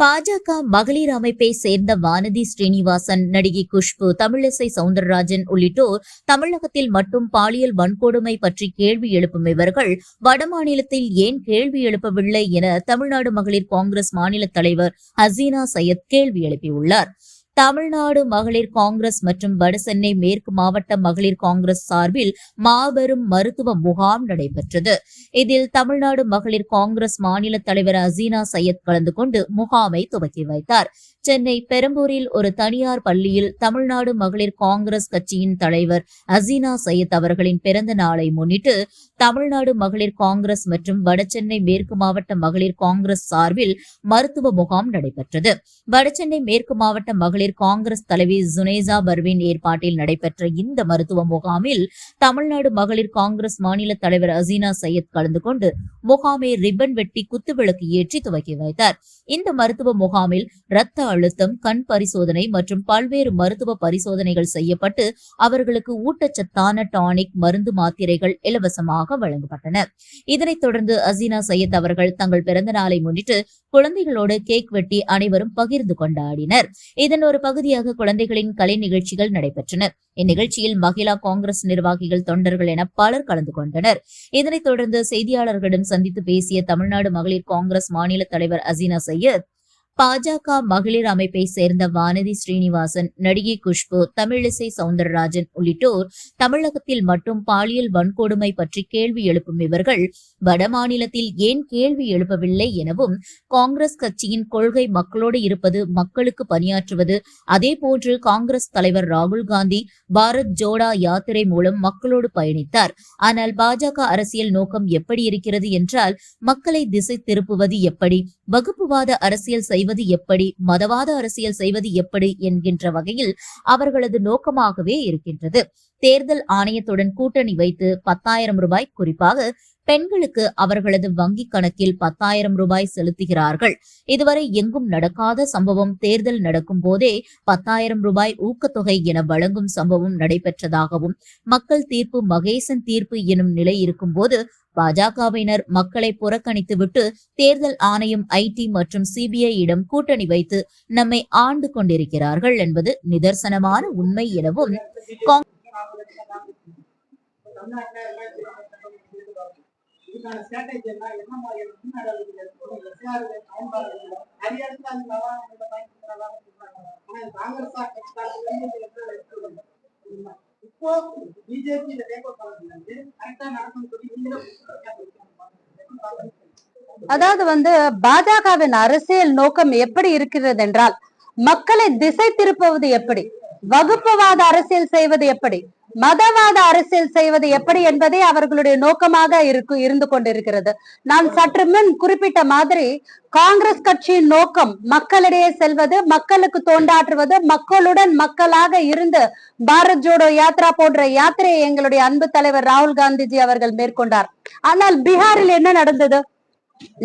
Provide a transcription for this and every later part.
பாஜக மகளிர் அமைப்பை சேர்ந்த வானதி ஸ்ரீனிவாசன் நடிகை குஷ்பு தமிழிசை சவுந்தரராஜன் உள்ளிட்டோர் தமிழகத்தில் மட்டும் பாலியல் வன்கொடுமை பற்றி கேள்வி எழுப்பும் இவர்கள் வடமாநிலத்தில் ஏன் கேள்வி எழுப்பவில்லை என தமிழ்நாடு மகளிர் காங்கிரஸ் மாநில தலைவர் ஹசீனா சையத் கேள்வி எழுப்பியுள்ளார். தமிழ்நாடு மகளிர் காங்கிரஸ் மற்றும் வடசென்னை மேற்கு மாவட்ட மகளிர் காங்கிரஸ் சார்பில் மாபெரும் மருத்துவ முகாம் நடைபெற்றது. இதில் தமிழ்நாடு மகளிர் காங்கிரஸ் மாநில தலைவர் அசீனா சையத் கலந்து கொண்டு முகாமை துவக்கி வைத்தார். சென்னை பெரம்பூரில் ஒரு தனியார் பள்ளியில் தமிழ்நாடு மகளிர் காங்கிரஸ் கட்சியின் தலைவர் அசீனா சையத் அவர்களின் பிறந்த நாளை முன்னிட்டு தமிழ்நாடு மகளிர் காங்கிரஸ் மற்றும் வடசென்னை மேற்கு மாவட்ட மகளிர் காங்கிரஸ் சார்பில் மருத்துவ முகாம் நடைபெற்றது. வடசென்னை மேற்கு மாவட்ட மகளிர் காங்கிரஸ் தலைவி ஜுனேசா பர்வின் ஏற்பாட்டில் நடைபெற்ற இந்த மருத்துவ முகாமில் தமிழ்நாடு மகளிர் காங்கிரஸ் மாநில தலைவர் அசீனா சையத் கலந்து கொண்டு முகாமை ரிப்பன் வெட்டி குத்துவிளக்கு ஏற்றி துவக்கி வைத்தார். இந்த மருத்துவ முகாமில் இரத்த அழுத்தம் கண் பரிசோதனை மற்றும் பல்வேறு மருத்துவ பரிசோதனைகள் செய்யப்பட்டு அவர்களுக்கு ஊட்டச்சத்தான டானிக் மருந்து மாத்திரைகள் இலவசமாக வழங்கப்பட்டன. இதனைத் தொடர்ந்து அசீனா சையத் அவர்கள் தங்கள் பிறந்த நாளை முன்னிட்டு குழந்தைகளோடு கேக் வெட்டி அனைவரும் பகிர்ந்து கொண்டாடினர். இதன் ஒரு பகுதியாக குழந்தைகளின் கலை நிகழ்ச்சிகள் நடைபெற்றன. இந்நிகழ்ச்சியில் மகிழா காங்கிரஸ் நிர்வாகிகள் தொண்டர்கள் என பலர் கலந்து கொண்டனர். இதனைத் தொடர்ந்து செய்தியாளர்களிடம் சந்தித்து பேசிய தமிழ்நாடு மகளிர் காங்கிரஸ் மாநில தலைவர் அசீனா சையத் பாஜக மகளிர் அமைப்பை சேர்ந்த வானதி ஸ்ரீனிவாசன் நடிகை குஷ்பு தமிழிசை சவுந்தரராஜன் உள்ளிட்டோர் தமிழகத்தில் மட்டும் பாலியல் வன்கொடுமை பற்றி கேள்வி எழுப்பும் இவர்கள் வடமாநிலத்தில் ஏன் கேள்வி எழுப்பவில்லை எனவும் காங்கிரஸ் கட்சியின் கொள்கை மக்களோடு இருப்பது மக்களுக்கு பணியாற்றுவது அதேபோன்று காங்கிரஸ் தலைவர் ராகுல் காந்தி பாரத் ஜோடா யாத்திரை மூலம் மக்களோடு பயணித்தார். ஆனால் பாஜக அரசியல் நோக்கம் எப்படி இருக்கிறது என்றால் மக்களை திசை திருப்புவது எப்படி வகுப்புவாத அரசியல் செய்வது செய்வது எப்படி? மதவாத அரசியல் செய்வது எப்படி? என்கின்ற வகையில் அவர்களது நோக்கமாகவே இருக்கின்றது. தேர்தல் ஆணையத்துடன் கூட்டணி வைத்து பத்தாயிரம் ரூபாய் குறிப்பாக பெண்களுக்கு அவர்களது வங்கிக் கணக்கில் பத்தாயிரம் ரூபாய் செலுத்துகிறார்கள். இதுவரை எங்கும் நடக்காத சம்பவம் தேர்தல் நடக்கும் போதே பத்தாயிரம் ரூபாய் ஊக்கத்தொகை என வழங்கும் சம்பவம் நடைபெற்றதாகவும் மக்கள் தீர்ப்பு மகேசன் தீர்ப்பு எனும் நிலை இருக்கும்போது பாஜகவினர் மக்களை புறக்கணித்துவிட்டு தேர்தல் ஆணையம் ஐடி மற்றும் சிபிஐயிடம் கூட்டணி வைத்து நம்மை ஆண்டு கொண்டிருக்கிறார்கள் என்பது நிதர்சனமான உண்மை எனவும் காங்கிரஸ் இப்போ பிஜேபி இந்த டேக் ஓவர் கரெக்டா நடக்கும் சொல்லி நீங்களும் அதாவது வந்து பாஜகவின் அரசியல் நோக்கம் எப்படி இருக்கிறது என்றால் மக்களை திசை திருப்புவது எப்படி? வகுப்புவாத அரசியல் செய்வது எப்படி? மதவாத அரசியல் செய்வது எப்படி என்பதே அவர்களுடைய நோக்கமாக இருக்கு இருந்து கொண்டிருக்கிறது. நான் சற்று முன் குறிப்பிட்ட மாதிரி காங்கிரஸ் கட்சியின் நோக்கம் மக்களிடையே செல்வது மக்களுக்கு தோண்டாற்றுவது மக்களுடன் மக்களாக இருந்து பாரத் ஜோடோ யாத்ரா போன்ற யாத்திரையை எங்களுடைய அன்பு தலைவர் ராகுல் காந்திஜி அவர்கள் மேற்கொண்டார். ஆனால் பீகாரில் என்ன நடந்தது?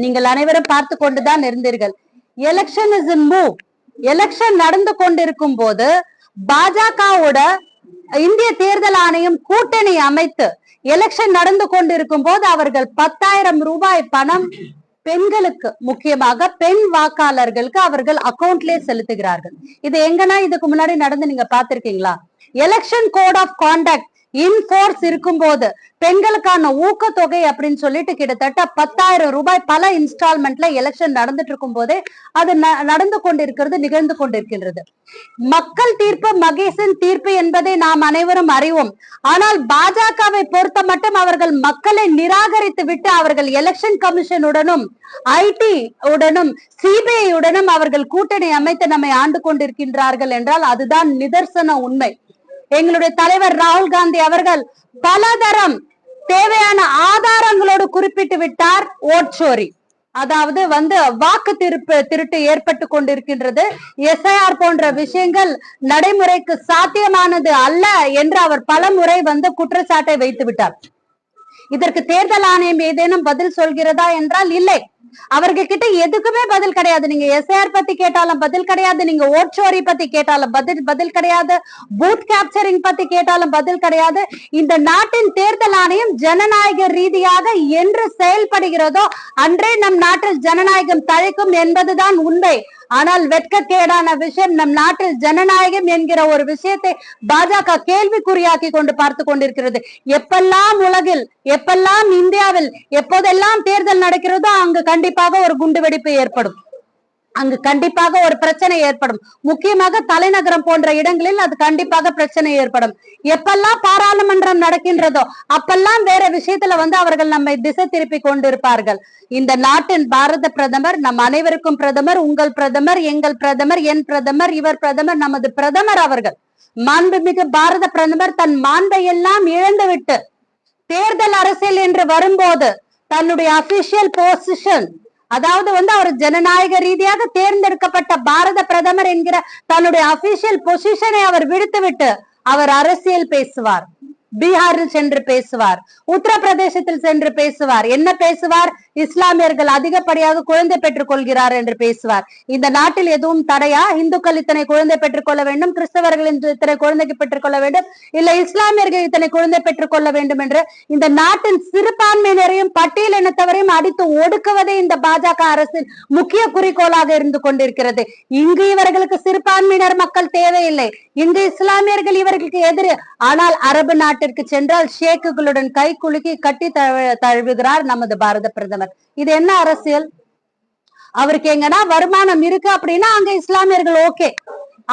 நீங்கள் அனைவரும் பார்த்து கொண்டுதான் இருந்தீர்கள். Election is in move election நடந்து கொண்டிருக்கும் போது பாஜகவோட இந்திய தேர்தல் ஆணையம் கூட்டணி அமைத்து எலெக்ஷன் நடந்து கொண்டிருக்கும் போது அவர்கள் பத்தாயிரம் ரூபாய் பணம் பெண்களுக்கு முக்கியமாக பெண் வாக்காளர்களுக்கு அவர்கள் அக்கௌண்ட்லேயே செலுத்துகிறார்கள். இது எங்கன்னா இதுக்கு முன்னாடி நடந்து நீங்க பாத்திருக்கீங்களா election code of contact in force இருக்கும்போது பெண்களுக்கான ஊக்கத்தொகை அப்படின்னு சொல்லிட்டு கிட்டத்தட்ட பத்தாயிரம் ரூபாய் பல இன்ஸ்டால்மெண்ட்ல எலெக்ஷன் நடந்துட்டு இருக்கும் போதே அது ந- நடந்து கொண்டிருக்கிறது நிகழ்ந்து கொண்டிருக்கின்றது. மக்கள் தீர்ப்பு மகேசன் தீர்ப்பு என்பதை நாம் அனைவரும் அறிவோம். ஆனால் பாஜகவை பொறுத்த மட்டும் அவர்கள் மக்களை நிராகரித்து விட்டு அவர்கள் எலெக்ஷன் கமிஷனுடனும் ஐடி உடனும் சிபிஐ உடனும் அவர்கள் கூட்டணி அமைத்து நம்மை ஆண்டு கொண்டிருக்கின்றார்கள் என்றால் அதுதான் நிதர்சன உண்மை. எங்களுடைய தலைவர் ராகுல் காந்தி அவர்கள் பலதரம் தேவையான ஆதாரங்களோடு குறிப்பிட்டு விட்டார் ஓட்சோரி. அதாவது வந்து வாக்கு திருப்பு திருட்டு ஏற்பட்டு கொண்டிருக்கின்றது. எஸ்ஐஆர் போன்ற விஷயங்கள் நடைமுறைக்கு சாத்தியமானது அல்ல என்று அவர் பல முறை வந்து குற்றச்சாட்டை வைத்து விட்டார். இதற்கு தேர்தல் ஆணையம் ஏதேனும் பதில் சொல்கிறதா என்றால் இல்லை. அவர்கள் கிட்ட எதுக்குமே பதில் கிடையாது. நீங்க எஸ்ஐஆர் பத்தி கேட்டாலும் பதில் கிடையாது. நீங்க ஓட்சோரி பத்தி கேட்டாலும் பதில் பதில் கிடையாது. பூத் கேப்சரிங் பத்தி கேட்டாலும் பதில் கிடையாது. இந்த நாட்டின் தேர்தல் ஆணையம் ஜனநாயக ரீதியாக என்று செயல்படுகிறதோ அன்றே நம் நாட்டில் ஜனநாயகம் தழைக்கும் என்பதுதான் உண்மை. ஆனால் வெட்கக்கேடான விஷயம் நம் நாட்டில் ஜனநாயகம் என்கிற ஒரு விஷயத்தை பாஜக கேள்விக்குறியாக்கி கொண்டு பார்த்து கொண்டிருக்கிறது. எப்பெல்லாம் உலகில் எப்பெல்லாம் இந்தியாவில் எப்போதெல்லாம் தேர்தல் நடக்கிறதோ அங்கு கண்டிப்பாக ஒரு குண்டுவெடிப்பு ஏற்படும். அங்கு கண்டிப்பாக ஒரு பிரச்சனை ஏற்படும். முக்கியமாக தலைநகரம் போன்ற இடங்களில் அது கண்டிப்பாக பிரச்சனை ஏற்படும். எப்பெல்லாம் பாராளுமன்றம் நடக்கின்றதோ அப்பெல்லாம் வேற விஷயத்துல வந்து அவர்கள் நம்மை திசை திருப்பி கொண்டிருப்பார்கள். இந்த நாட்டின் பாரத பிரதமர் நம் அனைவருக்கும் பிரதமர் உங்கள் பிரதமர் எங்கள் பிரதமர் என் பிரதமர் இவர் பிரதமர் நமது பிரதமர் அவர்கள். மாண்புமிகு பாரத பிரதமர் தன் மாண்பை எல்லாம் இழந்துவிட்டு தேர்தல் அரசியல் என்று வரும்போது தன்னுடைய அபிஷியல் பொசிஷன் அதாவது வந்து அவர் ஜனநாயக ரீதியாக தேர்ந்தெடுக்கப்பட்ட பாரத பிரதமர் என்கிற தன்னுடைய அபிஷியல் பொசிஷனை அவர் விடுத்துவிட்டு அவர் அரசியல் பேசுவார். பீகாரில் சென்று பேசுவார் உத்தரப்பிரதேசத்தில் சென்று பேசுவார். என்ன பேசுவார்? இஸ்லாமியர்கள் அதிகப்படியாக குழந்தை பெற்றுக் கொள்கிறார் என்று பேசுவார். இந்த நாட்டில் எதுவும் தடையா? இந்துக்கள் இத்தனை குழந்தை பெற்றுக் கொள்ள வேண்டும் கிறிஸ்தவர்கள் இத்தனை குழந்தைக்கு பெற்றுக் கொள்ள வேண்டும் இல்ல இஸ்லாமியர்கள் இத்தனை குழந்தை பெற்றுக் கொள்ள வேண்டும் என்று இந்த நாட்டின் சிறுபான்மையினரையும் பட்டியல் இனத்தவரையும் அடித்து ஒடுக்குவதே இந்த பாஜக அரசின் முக்கிய குறிக்கோளாக இருந்து கொண்டிருக்கிறது. இங்கு இவர்களுக்கு சிறுபான்மையினர் மக்கள் தேவையில்லை. இங்கு இஸ்லாமியர்கள் இவர்களுக்கு எதிரி. ஆனால் அரபு நாட்டு நாட்டிற்கு சென்றால் ஷேக்குகளுடன் கை குலுக்கி கட்டி தழுவுகிறார் நமது பாரத பிரதமர். இது என்ன அரசியல்? அவருக்கு எங்கன்னா வருமானம் இருக்கு அப்படின்னா அங்க இஸ்லாமியர்கள் ஓகே.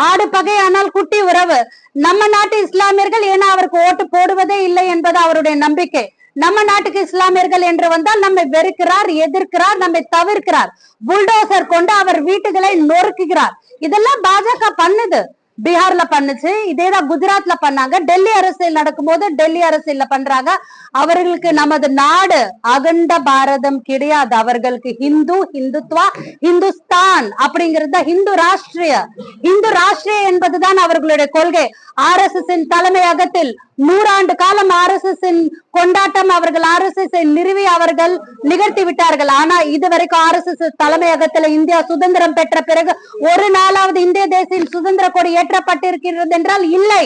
ஆடு பகை ஆனால் குட்டி உறவு. நம்ம நாட்டு இஸ்லாமியர்கள் ஏன்னா அவருக்கு ஓட்டு போடுவதே இல்லை என்பது அவருடைய நம்பிக்கை. நம்ம நாட்டுக்கு இஸ்லாமியர்கள் என்று வந்தால் நம்மை வெறுக்கிறார் எதிர்க்கிறார் நம்மை தவிர்க்கிறார். புல்டோசர் கொண்டு அவர் வீட்டுகளை நொறுக்குகிறார். இதெல்லாம் பாஜக பண்ணுது. பீகார்ல பண்ணுச்சு. இதேதான் குஜராத்ல பண்ணாங்க. டெல்லி அரசியல் நடக்கும்போது டெல்லி அரசியல்ல பண்றாங்க. அவர்களுக்கு நமது நாடு அகண்ட பாரதம் கிடையாது. அவர்களுக்கு ஹிந்து ஹிந்துத்வா ஹிந்துஸ்தான் அப்படிங்கிறது ஹிந்து ராஷ்டிரிய. ஹிந்து ராஷ்டிரிய என்பதுதான் அவர்களுடைய கொள்கை. ஆர் எஸ் எஸ் தலைமையகத்தில் நூறாண்டு காலம் ஆர் எஸ் எஸ் கொண்டாட்டம் அவர்கள் ஆர் எஸ் எஸ் நிறுவி அவர்கள் நிகழ்த்தி விட்டார்கள். ஆனா இதுவரைக்கும் ஆர் எஸ் எஸ் தலைமையகத்துல இந்தியா சுதந்திரம் பெற்ற பிறகு ஒரு நாளாவது இந்திய தேசிய சுதந்திர கொடி ஏற்றப்பட்டிருக்கிறது என்றால் இல்லை.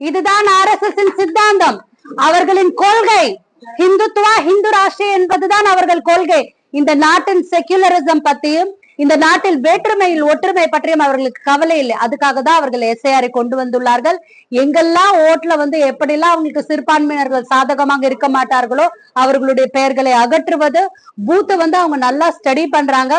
இதுதான் ஆர் எஸ் எஸ் சித்தாந்தம். அவர்களின் கொள்கை. ஹிந்துத்துவா ஹிந்து ராஷ்டிரிய என்பதுதான் அவர்கள் கொள்கை. இந்த நாட்டின் செக்யுலரிசம் பத்தியும் இந்த நாட்டில் வேற்றுமையில் ஒற்றுமை பற்றியும் அவர்களுக்கு கவலை இல்லை. அதுக்காக தான் அவர்கள் எஸ்ஐஆரை கொண்டு வந்துள்ளார்கள். எங்கெல்லாம் ஓட்டுல வந்து எப்படிலாம் அவங்களுக்கு சிறுபான்மையினர்கள் சாதகமாக இருக்க மாட்டார்களோ அவர்களுடைய பெயர்களை அகற்றுவது பூத்தை வந்து அவங்க நல்லா ஸ்டடி பண்றாங்க.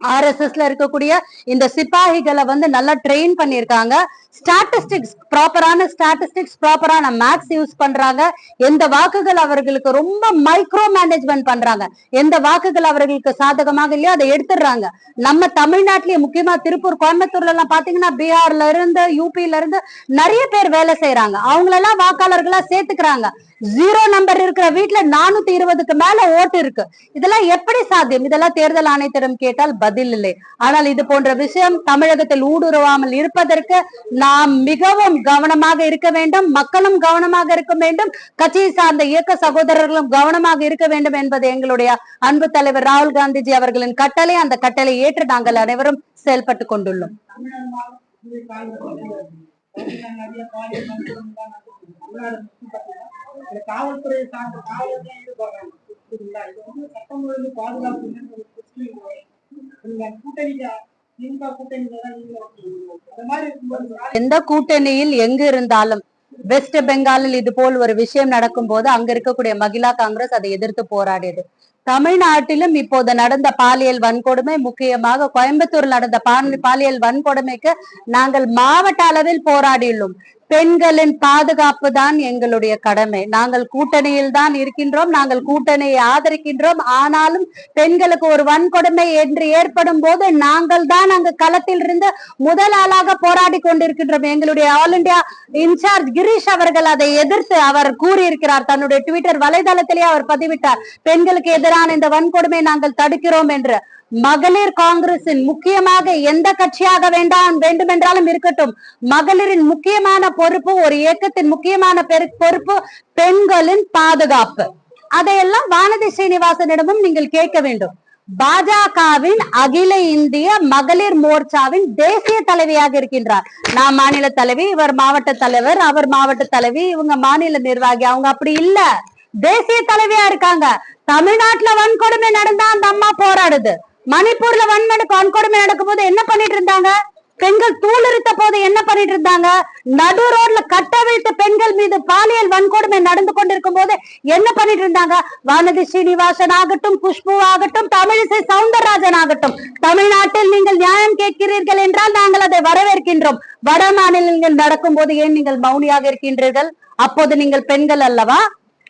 ஆர்எஸ்எஸ்ல இருக்கக்கூடிய இந்த சிப்பாகிகளை வந்து நல்லா ட்ரெயின் பண்ணிருக்காங்க ஸ்டாட்டிஸ்டிக்ஸ் ப்ராப்பரான ஸ்டாட்டிஸ்டிக்ஸ் ப்ராப்பரான மேக்ஸ் யூஸ் பண்றாங்க. எந்த வாக்குகள் அவர்களுக்கு ரொம்ப மைக்ரோ மேனேஜ்மெண்ட் பண்றாங்க. எந்த வாக்குகள் அவர்களுக்கு சாதகமாக இல்லையோ அதை எடுத்துடுறாங்க. நம்ம தமிழ்நாட்டிலேயே முக்கியமா திருப்பூர் கோயம்புத்தூர்ல எல்லாம் பாத்தீங்கன்னா பீகார்ல இருந்து யூபில இருந்து நிறைய பேர் வேலை செய்யறாங்க அவங்களெல்லாம் வாக்காளர்களா சேர்த்துக்கிறாங்க. ஜீரோ நம்பர் இருக்கிற வீட்டுல நானூத்தி இருபதுக்கு மேல ஓட்டு இருக்கு. இதெல்லாம் எப்படி சாத்தியம்? இதெல்லாம் தேர்தல் ஆணையத்திடம் கேட்டால் பதில் இல்லை. ஆனால் இது போன்ற விஷயம் தமிழகத்தில் ஊடுருவாமல் இருப்பதற்கு நாம் மிகவும் கவனமாக இருக்க வேண்டும் மக்களும் கவனமாக இருக்க வேண்டும் கட்சியை சார்ந்த இயக்க சகோதரர்களும் கவனமாக இருக்க வேண்டும் என்பது எங்களுடைய அன்பு தலைவர் ராகுல் காந்திஜி அவர்களின் கட்டளை. அந்த கட்டளை ஏற்று நாங்கள் அனைவரும் செயல்பட்டு கொண்டுள்ளோம். காவல்துறை சார்ந்த காவலர்கள் ஈடுபடுறாங்க. இது வந்து சட்டம் ஒழுங்கு பாதுகாப்பு கூட்டணி எந்த கூட்டணியில் எங்கு இருந்தாலும் வெஸ்ட் பெங்காலில் இது போல் ஒரு விஷயம் நடக்கும் போது அங்க இருக்கக்கூடிய மகிழா காங்கிரஸ் அதை எதிர்த்து போராடியது. தமிழ்நாட்டிலும் இப்போது நடந்த பாலியல் வன்கொடுமை முக்கியமாக கோயம்புத்தூர் நடந்த பாலியல் வன்கொடுமைக்கு நாங்கள் மாவட்ட அளவில் போராடியுள்ளோம். பெண்களின் பாதுகாப்பு தான் எங்களுடைய கடமை. நாங்கள் கூட்டணியில் தான் இருக்கின்றோம் நாங்கள் கூட்டணியை ஆதரிக்கின்றோம். ஆனாலும் பெண்களுக்கு ஒரு வன்கொடுமை என்று ஏற்படும் போது நாங்கள் தான் அங்கு களத்தில் இருந்து முதல் ஆளாக போராடி கொண்டிருக்கின்றோம். எங்களுடைய ஆல் இந்தியா இன்சார்ஜ் கிரீஷ் அவர்கள் அதை எதிர்த்து அவர் கூறியிருக்கிறார். தன்னுடைய ட்விட்டர் வலைதளத்திலேயே அவர் பதிவிட்டார். பெண்களுக்கு எதிரான இந்த வன்கொடுமை நாங்கள் தடுக்கிறோம் என்று. மகளிர் காங்கிரசின் முக்கியமாக எந்த கட்சியாக வேண்டாம் வேண்டுமென்றாலும் இருக்கட்டும். மகளிரின் முக்கியமான பொறுப்பு ஒரு இயக்கத்தின் முக்கியமான பெரு- பொறுப்பு பெண்களின் பாதுகாப்பு. அதையெல்லாம் வானதி ஸ்ரீனிவாசனிடமும் நீங்கள் கேட்க வேண்டும். பாஜகவின் அகில இந்திய மகளிர் மோர்ச்சாவின் தேசிய தலைவியாக இருக்கின்றார். நான் மாநில தலைவி இவர் மாவட்ட தலைவர் அவர் மாவட்ட தலைவி இவங்க மாநில நிர்வாகி. அவங்க அப்படி இல்ல. தேசிய தலைவியா இருக்காங்க. தமிழ்நாட்டுல வன்கொடுமை நடந்தா அந்த அம்மா போராடுது. மணிப்பூர்ல வன்மனு வன்கொடுமை நடக்கும் போது என்ன பண்ணிட்டு இருந்தாங்க பெண்கள் தூளுரித்த போது என்ன பண்ணிட்டு இருந்தாங்க நடு ரோட்ல கட்ட வைத்த பெண்கள் மீது பாலியல் வன்கொடுமை நடந்து கொண்டிருக்கும் போது என்ன பண்ணிட்டு இருந்தாங்க வானதி ஸ்ரீனிவாசன் ஆகட்டும் குஷ்பு ஆகட்டும் தமிழிசை சவுந்தரராஜன் ஆகட்டும். தமிழ்நாட்டில் நீங்கள் நியாயம் கேட்கிறீர்கள் என்றால் நாங்கள் அதை வரவேற்கின்றோம். வட மாநிலங்கள் நடக்கும் போது ஏன் நீங்கள் மௌனியாக இருக்கின்றீர்கள்? அப்போது நீங்கள் பெண்கள் அல்லவா?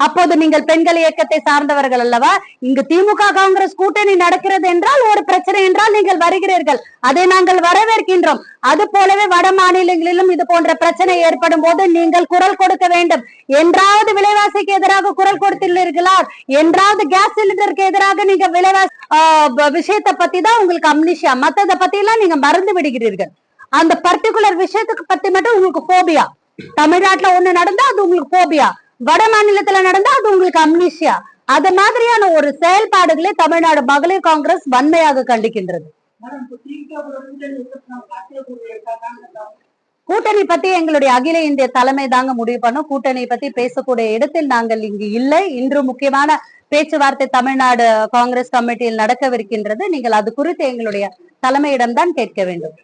அப்போது நீங்கள் பெண்கள் இயக்கத்தை சார்ந்தவர்கள் அல்லவா? இங்கு திமுக காங்கிரஸ் கூட்டணி நடக்கிறது என்றால் ஒரு பிரச்சனை என்றால் நீங்கள் வருகிறீர்கள். அதை நாங்கள் வரவேற்கின்றோம். அது போலவே வட மாநிலங்களிலும் இது போன்ற பிரச்சனை ஏற்படும் போது நீங்கள் குரல் கொடுக்க வேண்டும். என்றாவது விலைவாசிக்கு எதிராக குரல் கொடுத்துள்ளீர்களா? என்றாவது கேஸ் சிலிண்டருக்கு எதிராக நீங்க விலைவாசி ஆஹ் விஷயத்தை பத்தி தான் உங்களுக்கு அம்னிஷியா மத்தத பத்தி எல்லாம் நீங்க மறந்து விடுகிறீர்கள். அந்த பர்டிகுலர் விஷயத்துக்கு பத்தி மட்டும் உங்களுக்கு போபியா தமிழ்நாட்டுல ஒண்ணு நடந்தா அது உங்களுக்கு போபியா வட மாநிலத்துல நடந்தா அது உங்களுக்கு அம்னிஷியா அது மாதிரியான ஒரு செயல்பாடுகளை தமிழ்நாடு மகளிர் காங்கிரஸ் வன்மையாக கண்டிக்கின்றது. கூட்டணி கூட்டணி பத்தி எங்களுடைய அகில இந்திய தலைமை தாங்க முடிவு பண்ணும். கூட்டணி பத்தி பேசக்கூடிய இடத்தில் நாங்கள் இங்கு இல்லை. இன்று முக்கியமான பேச்சுவார்த்தை தமிழ்நாடு காங்கிரஸ் கமிட்டியில் நடக்கவிருக்கின்றது. நீங்கள் அது குறித்து எங்களுடைய தலைமையிடம் தான் கேட்க வேண்டும்.